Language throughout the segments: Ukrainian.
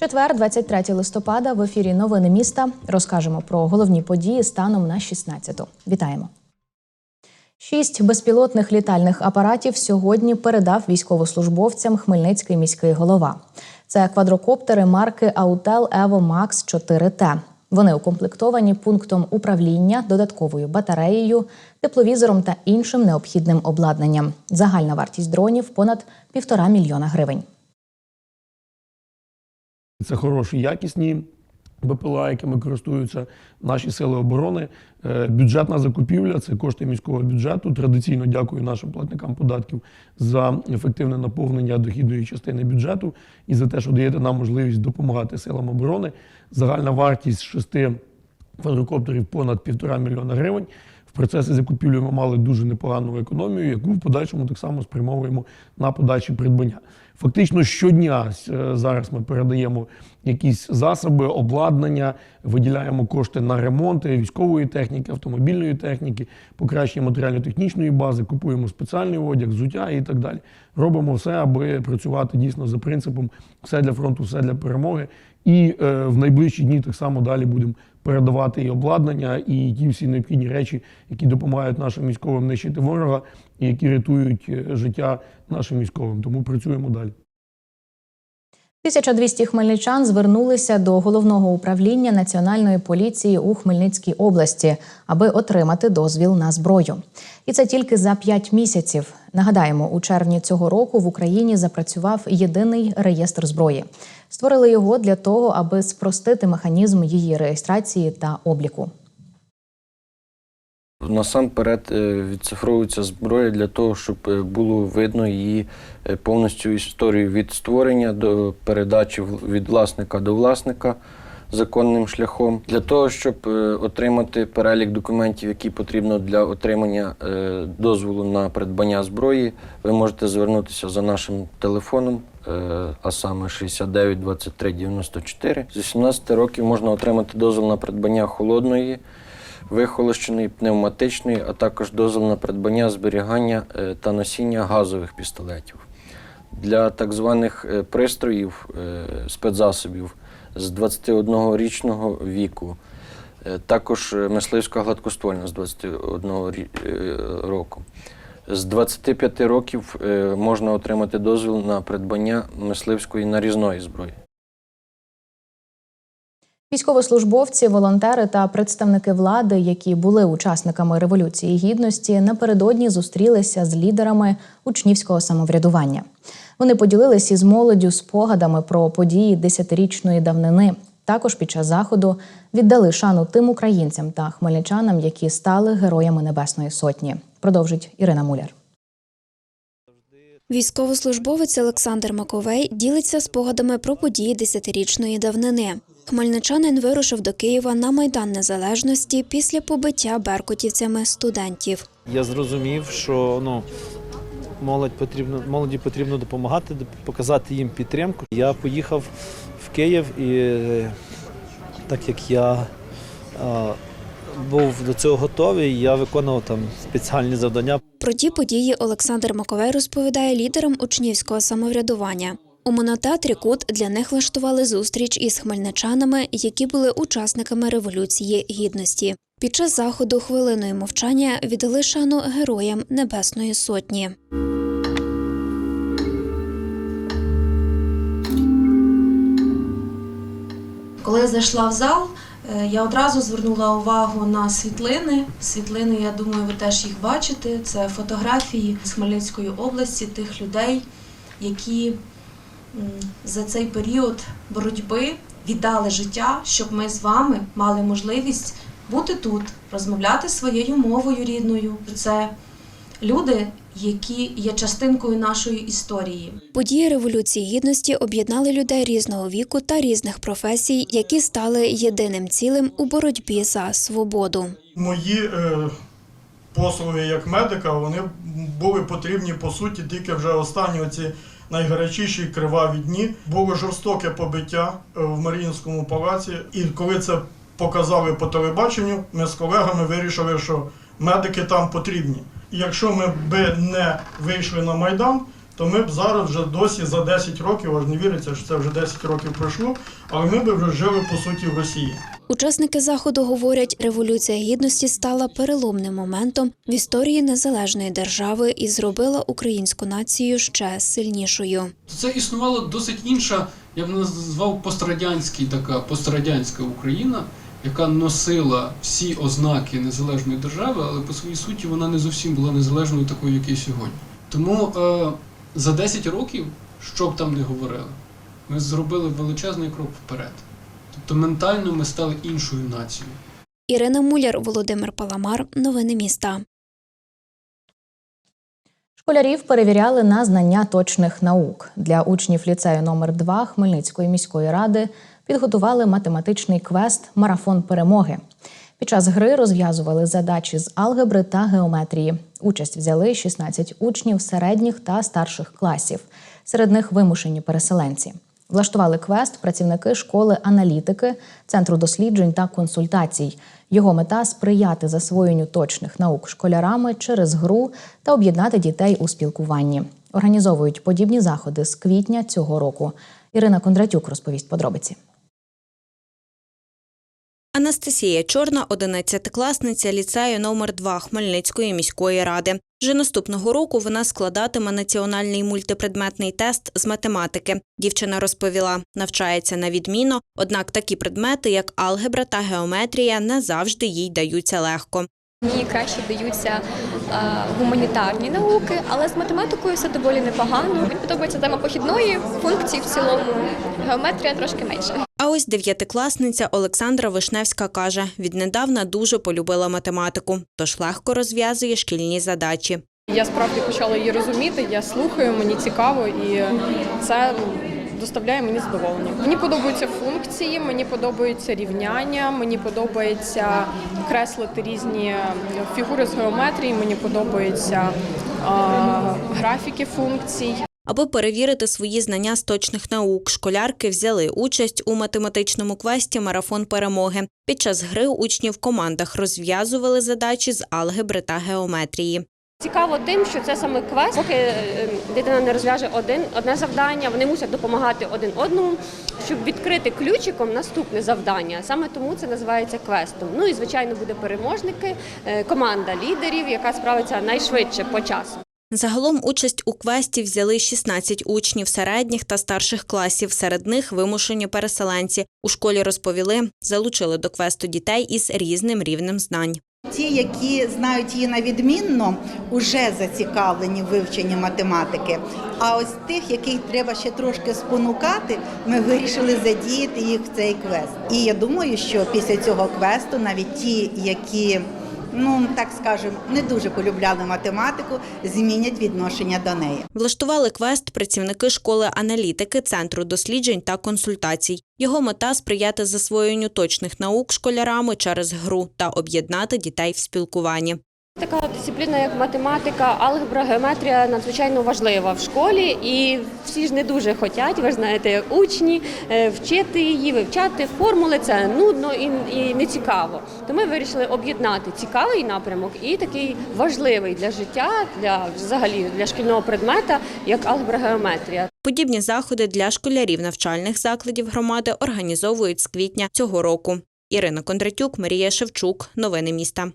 Четвер, 23 листопада, в ефірі Новини міста. Розкажемо про головні події станом на 16-ту. Вітаємо. Шість безпілотних літальних апаратів сьогодні передав військовослужбовцям Хмельницький міський голова. Це квадрокоптери марки Autel Evo Max 4T. Вони укомплектовані пунктом управління, додатковою батареєю, тепловізором та іншим необхідним обладнанням. Загальна вартість дронів понад півтора мільйона гривень. Це хороші, якісні БПЛА, якими користуються наші сили оборони. Е, Бюджетна закупівля це кошти міського бюджету. Традиційно дякую нашим платникам податків за ефективне наповнення дохідної частини бюджету і за те, що даєте нам можливість допомагати силам оборони. Загальна вартість шести квадрокоптерів понад півтора мільйона гривень. В процесі закупівлі ми мали дуже непогану економію, яку в подальшому так само спрямовуємо на подальші придбання. Фактично щодня е, зараз ми передаємо якісь засоби, обладнання, виділяємо кошти на ремонти військової техніки, автомобільної техніки, покращення матеріально-технічної бази, купуємо спеціальний одяг, взуття і так далі. Робимо все, аби працювати дійсно за принципом все для фронту, все для перемоги. І е, в найближчі дні так само далі будемо передавати і обладнання, і ті всі необхідні речі, які допомагають нашим військовим нищити ворога, і які рятують е, життя нашим військовим. Тому працюємо далі. 1200 хмельничан звернулися до головного управління національної поліції у Хмельницькій області, аби отримати дозвіл на зброю. І це тільки за 5 місяців. Нагадаємо, у червні цього року в Україні запрацював єдиний реєстр зброї. Створили його для того, аби спростити механізм її реєстрації та обліку. Насамперед е, відцифровується зброя для того, щоб е, було видно її е, повністю історію від створення до передачі від власника до власника законним шляхом. Для того, щоб отримати перелік документів, які потрібно для отримання дозволу на придбання зброї, ви можете звернутися за нашим телефоном, а саме 69 23 94. З 18 років можна отримати дозвіл на придбання холодної вихолощеної, пневматичної, а також дозвіл на придбання, зберігання е, та носіння газових пістолетів. Для так званих е, пристроїв, е, спецзасобів з 21-річного віку, також мисливська гладкоствольна з 21 е, року. З 25 років можна отримати дозвіл на придбання мисливської нарізної зброї. Військовослужбовці, волонтери та представники влади, які були учасниками революції гідності, напередодні зустрілися з лідерами учнівського самоврядування. Вони поділилися із молоддю спогадами про події десятирічної давнини. Також під час заходу віддали шану тим українцям та хмельничанам, які стали героями Небесної Сотні. Продовжить Ірина Муляр. Військовослужбовець Олександр Маковей ділиться спогадами про події десятирічної давнини. Хмельничанин вирушив до Києва на Майдан Незалежності після побиття беркутівцями студентів. Я зрозумів, що ну, молодь потрібно, молоді потрібно допомагати, показати їм підтримку. Я поїхав в Київ і так як я е, був до цього готовий, я виконував там спеціальні завдання. Про ті події Олександр Маковей розповідає лідерам учнівського самоврядування. У монотеатрі Кут для них влаштували зустріч із хмельничанами, які були учасниками революції гідності. Під час заходу хвилиною мовчання віддали шану героям Небесної Сотні. Коли я зайшла в зал, е, я одразу звернула увагу на світлини. Світлини, я думаю, ви теж їх бачите. Це фотографії з Хмельницької області тих людей, які за цей період боротьби віддали життя, щоб ми з вами мали можливість бути тут, розмовляти своєю мовою рідною. Це люди, які є частинкою нашої історії. Події революції гідності об'єднали людей різного віку та різних професій, які стали єдиним цілим у боротьбі за свободу. Мої е, послуги як медика вони були потрібні по суті тільки вже останні оці найгарячіші криваві дні. Було жорстоке побиття е, в Маріїнському палаці. І коли це показали по телебаченню, ми з колегами вирішили, що медики там потрібні. Якщо ми б не вийшли на Майдан, то ми б зараз вже досі за 10 років, аж не віриться, що це вже 10 років пройшло, але ми б вже жили по суті в Росії. Учасники заходу говорять, революція гідності стала переломним моментом в історії незалежної держави і зробила українську націю ще сильнішою. Це існувала досить інша, я б назвав пострадянський така пострадянська Україна, яка носила всі ознаки незалежної держави, але по своїй суті вона не зовсім була незалежною такою, як і сьогодні. Тому е, за 10 років, що б там не говорили, ми зробили величезний крок вперед. Тобто ментально ми стали іншою нацією. Ірина Муляр, Володимир Паламар. Новини міста. Школярів перевіряли на знання точних наук. Для учнів ліцею номер 2 Хмельницької міської ради підготували математичний квест Марафон перемоги. Під час гри розв'язували задачі з алгебри та геометрії. Участь взяли 16 учнів середніх та старших класів. Серед них вимушені переселенці. Влаштували квест працівники школи аналітики, центру досліджень та консультацій. Його мета сприяти засвоєнню точних наук школярами через гру та об'єднати дітей у спілкуванні. Організовують подібні заходи з квітня цього року. Ірина Кондратюк розповість подробиці. Анастасія Чорна, 11-класниця ліцею номер 2 Хмельницької міської ради. Вже наступного року вона складатиме національний мультипредметний тест з математики. Дівчина розповіла, навчається на відміну, однак такі предмети, як алгебра та геометрія, не завжди їй даються легко. Мені краще даються гуманітарні науки, але з математикою все доволі непогано. Мені подобається тема похідної функції в цілому. Геометрія трошки менше. А ось дев'ятикласниця Олександра Вишневська каже, віднедавна дуже полюбила математику, тож легко розв'язує шкільні задачі. Я справді почала її розуміти, я слухаю, мені цікаво, і це доставляє мені задоволення. Мені подобаються функції, мені подобаються рівняння, мені подобається креслити різні фігури з геометрії, мені подобаються графіки функцій. Аби перевірити свої знання з точних наук, школярки взяли участь у математичному квесті Марафон перемоги. Під час гри учні в командах розв'язували задачі з алгебри та геометрії. Цікаво тим, що це саме квест. Поки е, дитина не розв'яже один одне завдання, вони мусять допомагати один одному, щоб відкрити ключиком наступне завдання. Саме тому це називається квестом. Ну і звичайно буде переможники, е, команда лідерів, яка справиться найшвидше по часу. Загалом участь у квесті взяли 16 учнів середніх та старших класів. Серед них вимушені переселенці. У школі розповіли, залучили до квесту дітей із різним рівнем знань. Ті, які знають її на відмінно, вже зацікавлені в вивченні математики. А ось тих, яких треба ще трошки спонукати, ми вирішили задіяти їх в цей квест. І я думаю, що після цього квесту навіть ті, які ну так скажемо, не дуже полюбляли математику, змінять відношення до неї. Влаштували квест працівники школи аналітики, центру досліджень та консультацій. Його мета сприяти засвоєнню точних наук школярами через гру та об'єднати дітей в спілкуванні. Така дисципліна, як математика, алгебра, геометрія надзвичайно важлива в школі, і всі ж не дуже хочуть, ви знаєте, учні е, вчити її, вивчати формули. Це нудно і, і не цікаво. То ми вирішили об'єднати цікавий напрямок і такий важливий для життя, для взагалі для шкільного предмета, як алгебра, геометрія. Подібні заходи для школярів навчальних закладів громади організовують з квітня цього року. Ірина Кондратюк, Марія Шевчук. Новини міста.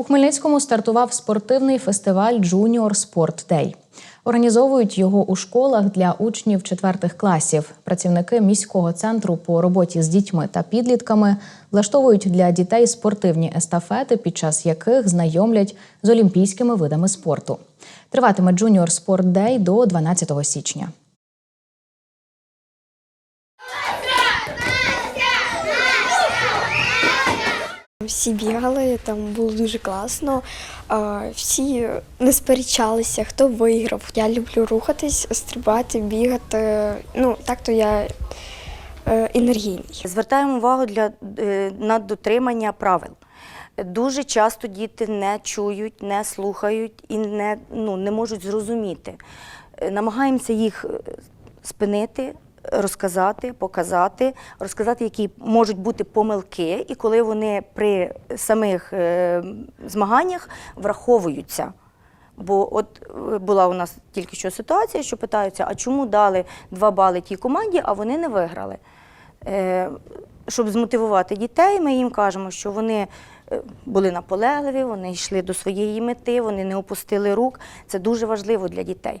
У Хмельницькому стартував спортивний фестиваль Junior Sport Day. Організовують його у школах для учнів четвертих класів. Працівники міського центру по роботі з дітьми та підлітками влаштовують для дітей спортивні естафети, під час яких знайомлять з олімпійськими видами спорту. Триватиме Junior Sport Day до 12 січня. Всі бігали, там було дуже класно. Всі не сперечалися, хто виграв. Я люблю рухатись, стрибати, бігати. Ну, так то я е, енергійний. Звертаємо увагу для, е, на дотримання правил. Дуже часто діти не чують, не слухають і не, ну, не можуть зрозуміти. Е, Намагаємося їх спинити, розказати, показати, розказати, які можуть бути помилки, і коли вони при самих е, змаганнях враховуються. Бо от е, була у нас тільки що ситуація, що питаються, а чому дали два бали тій команді, а вони не виграли. Е, Щоб змотивувати дітей, ми їм кажемо, що вони були наполегливі, вони йшли до своєї мети, вони не опустили рук. Це дуже важливо для дітей.